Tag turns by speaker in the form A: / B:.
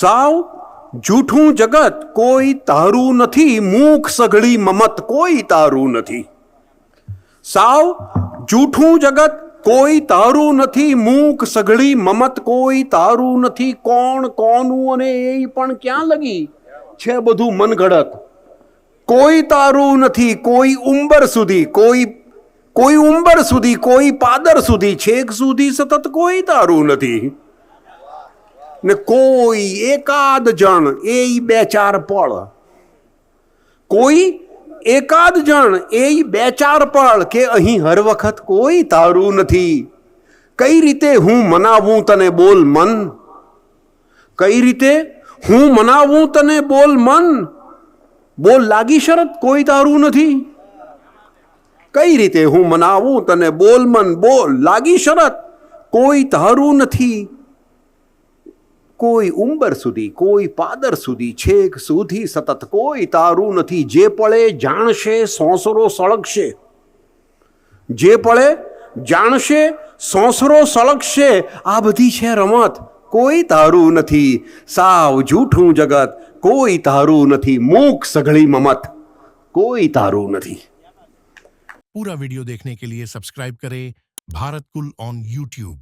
A: સાવ જૂઠું જગત કોઈ તારું નથી, મૂક સઘળી મમત કોઈ તારું નથી. સાવ જૂઠું જગત કોઈ તારું નથી, મૂક સઘળી મમત કોઈ તારું નથી. કોણ કોનું અને એ પણ ક્યાં લગી? છે બધું મનગઢત કોઈ તારું નથી, કોઈ ઉંબર સુધી, કોઈ કોઈ ઉંબર સુધી, કોઈ પાદર સુધી, છેક સુધી સતત કોઈ તારું નથી. ને કોઈ એકાદ જણ એ બે ચાર પળ. કોઈ એકાદ જણ એ બે ચાર પળ કે અહીં હર વખત કોઈ તારું નથી. કઈ રીતે હું મનાવું તને બોલ મન? કઈ રીતે હું મનાવું તને બોલ મન? બોલ લાગી શરત કોઈ તારું નથી. કઈ રીતે હું મનાવું તને બોલ મન? બોલ લાગી શરત કોઈ તારું નથી. કોઈ ઉંબર સુધી કોઈ પાદર સુધી છેક સુધી સતત કોઈ તારું નથી જે પળે જાણશે સોંસરો સળગશે જે પળે જાણશે સોંસરો સળગશે આ બધી છે રમત કોઈ તારું નથી સાવ જૂઠું જગત કોઈ તારું નથી મૂક સઘળી મમત કોઈ તારું નથી
B: पूरा वीडियो देखने के लिए सब्सक्राइब करें भारत कुल ऑन यूट्यूब